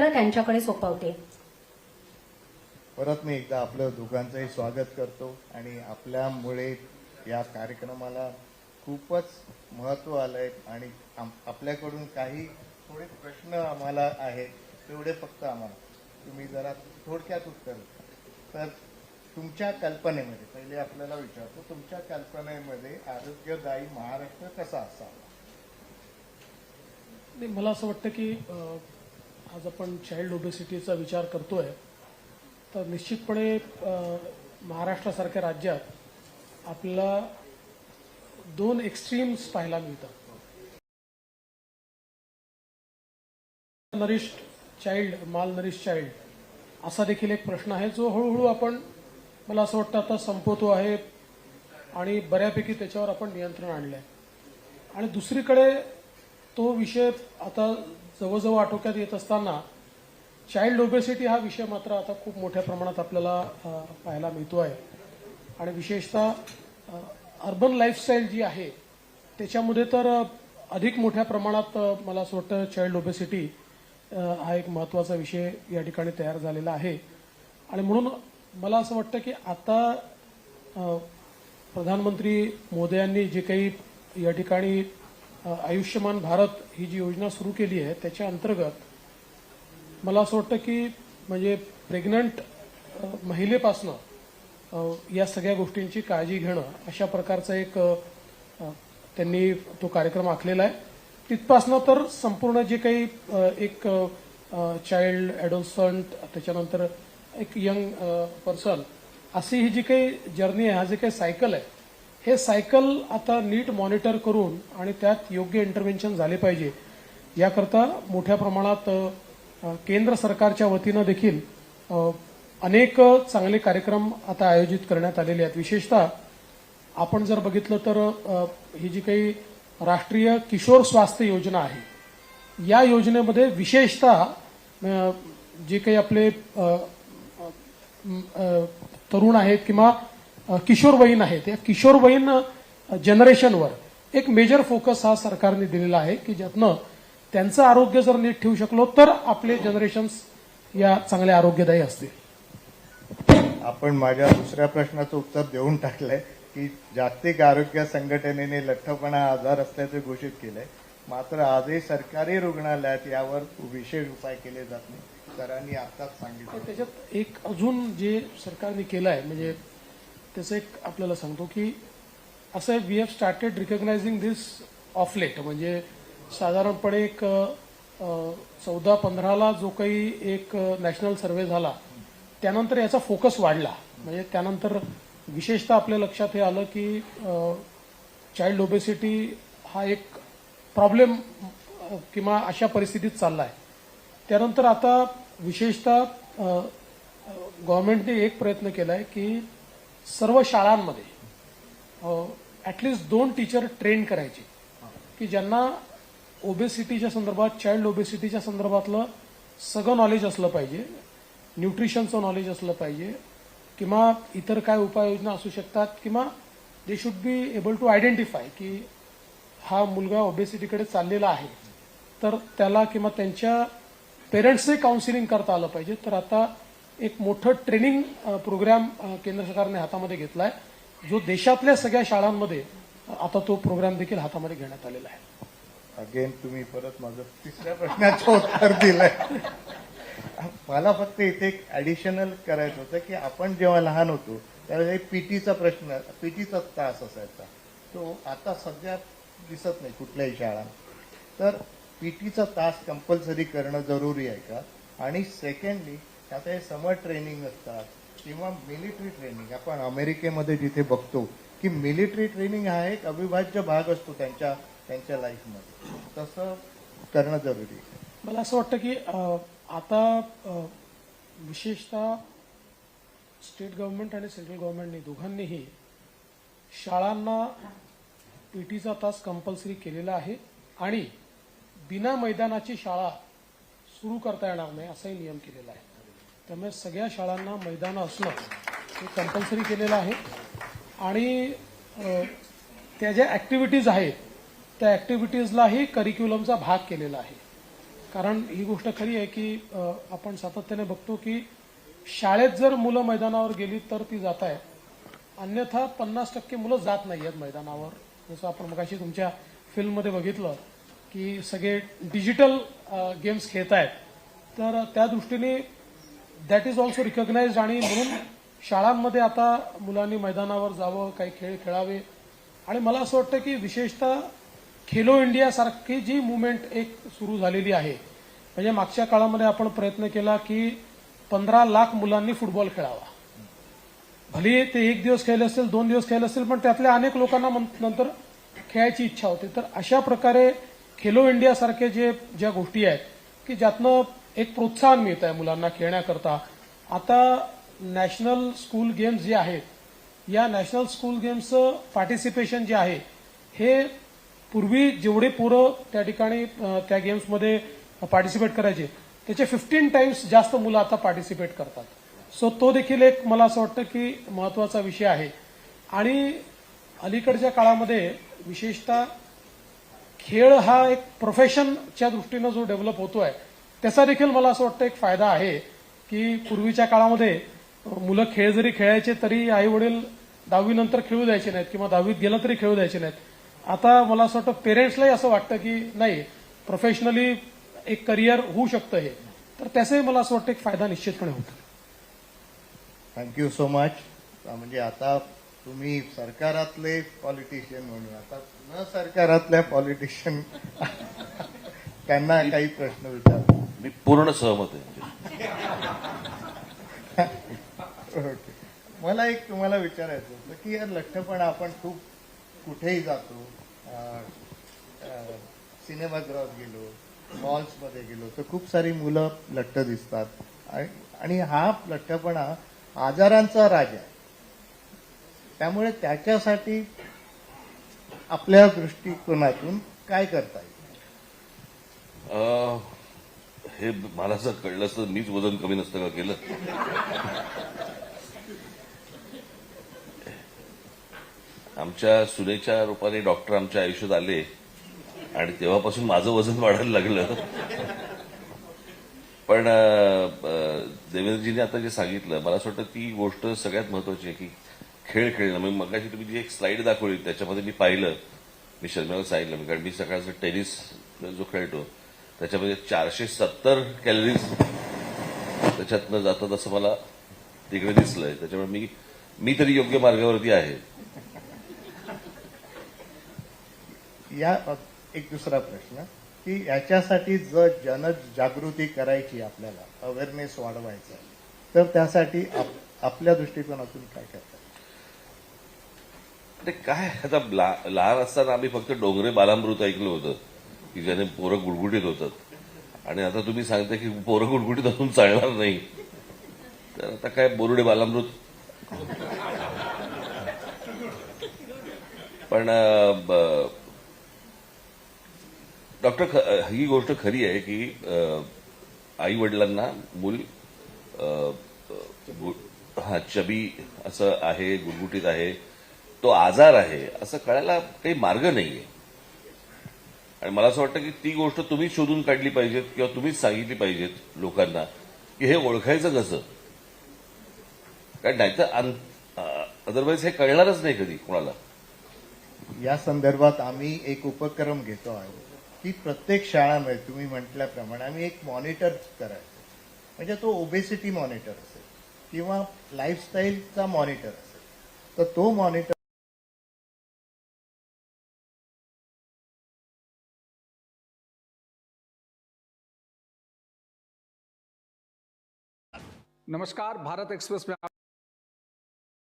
क्षेत्र त्यांच्याकडे सोपवते. परत मी एकदा आपलं दोघांचंही स्वागत करतो आणि आपल्यामुळे या कार्यक्रमाला खूपच महत्त्व आलंय आणि आपल्याकडून काही थोडे प्रश्न आम्हाला आहेत तेवढे फक्त आम्हाला. तुम्ही जरा थोडक्यात उत्तर. तर तुमच्या कल्पनेमध्ये पहिले आपल्याला विचारतो तुमच्या कल्पनेमध्ये आरोग्यदायी महाराष्ट्र कसा असावा? मला असं वाटतं की आज आपण चाइल्ड ओबेसिटीचा विचार करतोय तर निश्चितपणे महाराष्ट्रासारख्या राज्यात आपल्याला दोन एक्स्ट्रीम्स पाहायला मिळतात. Nourished child malnourish child असा देखील एक प्रश्न आहे जो हळूहळू आपण मला असं वाटतं आता संपवतो आहे आणि बऱ्यापैकी त्याच्यावर आपण नियंत्रण आणलं आहे आणि दुसरीकडे तो विषय आता जवळजवळ आटोक्यात येत असताना चाइल्ड ओबेसिटी हा विषय मात्र आता खूप मोठ्या प्रमाणात आपल्याला पाहायला मिळतो आहे आणि विशेषतः अर्बन लाईफस्टाईल जी आहे त्याच्यामध्ये तर अधिक मोठ्या प्रमाणात मला असं वाटतं चाइल्ड ओबेसिटी हा एक महत्त्वाचा विषय या ठिकाणी तयार झालेला आहे. आणि म्हणून मला असं वाटतं की आता प्रधानमंत्री मोदयांनी जे काही या ठिकाणी आयुष्यमान भारत ही जी योजना सुरू केली आहे त्याच्या अंतर्गत मला असं वाटतं की म्हणजे प्रेग्नंट महिलेपासनं या सगळ्या गोष्टींची काळजी घेणं अशा प्रकारचा एक त्यांनी तो कार्यक्रम आखलेला आहे. तिथपासनं तर संपूर्ण जे काही एक चाइल्ड ॲडोन्संट त्याच्यानंतर एक यंग पर्सन अशी ही जी काही जर्नी आहे हा जे काही सायकल आहे हे सायकल आता नीट मॉनिटर करून आणि त्यात योग्य इंटरव्हेन्शन झाले पाहिजे. याकरता मोठ्या प्रमाणात केंद्र सरकारच्या वतीनं देखील अनेक चांगले कार्यक्रम आता आयोजित करण्यात आलेले आहेत. विशेषतः आपण जर बघितलं तर ही जी काही राष्ट्रीय किशोर स्वास्थ्य योजना आहे या योजनेमध्ये विशेषतः जे काही आपले तरुण आहेत किंवा किशोरवयीन आहेत. या किशोरवयीन जनरेशनवर एक मेजर फोकस हा सरकारने दिलेला आहे की ज्यातनं त्यांचं आरोग्य जर नीट ठेवू शकलो तर आपले जनरेशन्स या चांगल्या आरोग्यदायी असतील. आपण माझ्या दुसऱ्या प्रश्नाचं उत्तर देऊन टाकलंय की जागतिक आरोग्य संघटनेने लठ्ठपणा आजार असल्याचे घोषित केलंय. मात्र आजही सरकारी रुग्णालयात यावर विशेष उपाय केले जात नाही सरांनी आताच सांगितलं. त्याच्यात एक अजून जे सरकारने केलं आहे म्हणजे त्याचं एक आपल्याला सांगतो की असं we have started recognizing this of late म्हणजे साधारणपणे एक चौदा पंधराला जो काही एक नॅशनल सर्वे झाला त्यानंतर याचा फोकस वाढला. म्हणजे त्यानंतर विशेषतः आपल्या लक्षात हे आलं की चाइल्ड ओबेसिटी हा एक प्रॉब्लेम किंवा अशा परिस्थितीत चालला आहे त्यानंतर आता विशेषतः गव्हर्नमेंटने एक प्रयत्न केला आहे की सर्व शाळांमध्ये ॲटलिस्ट दोन टीचर ट्रेन करायचे. की ज्यांना ओबेसिटीच्या संदर्भात चाइल्ड ओबेसिटीच्या संदर्भातलं सगळं नॉलेज असलं पाहिजे न्यूट्रिशनचं नॉलेज असलं पाहिजे किंवा इतर काय उपाययोजना असू शकतात किंवा they should be able to identify की हा मुलगा ओबेसिटीकडे चाललेला आहे. तर त्याला किंवा त्यांच्या पेरेंट्सही काउन्सिलिंग करता आलं पाहिजे. तर आता एक मोठं ट्रेनिंग प्रोग्राम केंद्र सरकारने हातामध्ये घेतला आहे जो देशातल्या सगळ्या शाळांमध्ये आता तो प्रोग्राम देखील हातामध्ये घेण्यात आलेला आहे. अगेन तुम्ही परत माझं तिसऱ्या प्रश्नाचं उत्तर दिलंय. मला फक्त इथे एक ऍडिशनल करायचं होतं की आपण जेव्हा लहान होतो त्यावेळेस एक पीटीचा प्रश्न पीटीचा तास असायचा. तो आता सध्या दिसत नाही कुठल्याही शाळा. तर पीटीचा तास कंपल्सरी करणं जरुरी आहे का? आणि सेकंडली त्यात हे समर ट्रेनिंग असतात किंवा मिलिटरी ट्रेनिंग. आपण अमेरिकेमध्ये जिथे बघतो की मिलिटरी ट्रेनिंग हा एक अविभाज्य भाग असतो त्यांच्या त्यांच्या लाईफमध्ये. तसं करणं जरुरी आहे. मला असं वाटतं की आता विशेषतः स्टेट गव्हर्नमेंट आणि सेंट्रल गव्हर्नमेंटने दोघांनीही शाळांना पीटीचा तास कंपल्सरी केलेला आहे आणि बिना मैदानाची शाळा सुरू करता येणार नाही असाही नियम केलेला आहे. त्यामुळे सगळ्या शाळांना मैदानं असणं हे कंपल्सरी केलेलं आहे. आणि त्या ज्या ॲक्टिव्हिटीज आहेत त्या ॲक्टिव्हिटीजलाही करिक्युलमचा भाग केलेला आहे. कारण ही गोष्ट खरी आहे की आपण सातत्याने बघतो की शाळेत जर मुलं मैदानावर गेली तर ती जात आहेत अन्यथा पन्नास टक्के मुलं जात नाही आहेत मैदानावर. जसं आपण मगाशी तुमच्या फिल्ममध्ये बघितलं की सगळे डिजिटल गेम्स खेळत आहेत तर त्या दृष्टीने दॅट इज ऑल्सो रिकग्नाइज आणि म्हणून शाळांमध्ये आता मुलांनी मैदानावर जावं काही खेळ खेळावे. आणि मला असं वाटतं की विशेषतः खेलो इंडिया सारखी जी मुवमेंट एक सुरू झालेली आहे. म्हणजे मागच्या काळामध्ये आपण प्रयत्न केला की पंधरा लाख मुलांनी फुटबॉल खेळावा. भले ते एक दिवस खेळले असतील दोन दिवस खेळले असतील पण त्यातल्या अनेक लोकांना नंतर खेळायची इच्छा होती. तर अशा प्रकारे खेलो इंडियासारखे जे ज्या गोष्टी आहेत की ज्यातनं एक प्रोत्साहन मिळत आहे मुलांना खेळण्याकरता. आता नॅशनल स्कूल गेम्स जे आहेत या नॅशनल स्कूल गेम्सचं पार्टिसिपेशन जे आहे हे पूर्वी जेवढे पोरं त्या ठिकाणी त्या गेम्समध्ये पार्टिसिपेट करायचे त्याचे फिफ्टीन टाइम्स जास्त मुलं आता पार्टिसिपेट करतात. सो तो देखील एक मला असं वाटतं की महत्त्वाचा विषय आहे. आणि अलीकडच्या काळामध्ये विशेषतः खेळ हा एक प्रोफेशनच्या दृष्टीनं जो डेव्हलप होतो आहे त्याचा देखील मला असं वाटतं एक फायदा आहे की पूर्वीच्या काळामध्ये मुलं खेळ जरी खेळायचे तरी आई वडील दहावीनंतर खेळू द्यायचे नाहीत किंवा दहावीत गेलं तरी खेळू द्यायचे नाहीत. आता मला असं वाटतं पेरेंट्सलाही असं वाटतं की नाही प्रोफेशनली एक करिअर होऊ शकतं हे. तर त्याचाही मला असं वाटतं एक फायदा निश्चितपणे होतो. थँक्यू सो मच म्हणजे आता तुम्ही सरकारातले पॉलिटिशियन म्हणून आता न सरकारातल्या पॉलिटिशियन त्यांना काही प्रश्न विचारतो. मी पूर्ण सहमत आहे. मला एक तुम्हाला विचारायचं होतं की या लठ्ठपणा आपण खूप कुठेही जातो सिनेमागृहात गेलो मॉल्समध्ये गेलो तर खूप सारी मुलं लठ्ठ दिसतात. आणि- हा लठ्ठपणा आजारांचा राजा आहे. त्यामुळे त्याच्यासाठी आपल्या दृष्टिकोनातून काय करता येईल? हे मला जर कळलं असतं मीच वजन कमी नसतं का केलं. आमच्या सुनेच्या रूपाने डॉक्टर आमच्या आयुष्यात आले आणि तेव्हापासून माझं वजन वाढायला लागलं. पण देवेंद्रजीने आता जे सांगितलं मला असं वाटतं ती गोष्ट सगळ्यात महत्वाची आहे की खेळ खेळणं. म्हणजे मगाशी तुम्ही जी एक स्लाइड दाखवली त्याच्यामध्ये मी पाहिलं. मी शर्मेला सांगितलं कारण मी सकाळचं टेनिस जो खेळतो त्याच्यामध्ये चारशे सत्तर कॅलरीज त्याच्यातनं जातात असं मला तिकडे दिसलंय. त्याच्यामुळे मी मी तरी योग्य मार्गावरती आहे. या एक दुसरा प्रश्न की याच्यासाठी जर जनजागृती करायची आपल्याला अवेअरनेस वाढवायचा तर त्यासाठी आप- आपल्या दृष्टिकोनातून काय करतात काय आता लहान असताना आम्ही फक्त डोंगरे बालामृत ऐकलं होतं. की ज्याने पोरं गुडगुडीत होतात. आणि आता तुम्ही सांगता की पोरं गुडगुडीत असून चालणार नाही. तर आता काय बोरुडे बालामृत? पण डॉक्टर ही गोष्ट खरी आहे की आई वडिलांना मूल हा चबी असं आहे गुटगुटीत आहे तो आजार आहे असं कळायला काही मार्ग नाहीये. आणि मला असं वाटतं की ती गोष्ट तुम्हीच शोधून काढली पाहिजेत किंवा तुम्हीच सांगितली पाहिजेत लोकांना की हे ओळखायचं कसं? कारण नाहीतर अदरवाईज हे कळणारच नाही कधी कोणाला. या संदर्भात आम्ही एक उपक्रम घेतो आहोत की प्रत्येक शाळामध्ये तुम्ही म्हटल्याप्रमाणे आम्ही एक मॉनिटर करायचो. म्हणजे तो ओबेसिटी मॉनिटर असेल किंवा लाईफस्टाईलचा मॉनिटर असेल. तर तो मॉनिटर नमस्कार भारत एक्सप्रेस में आप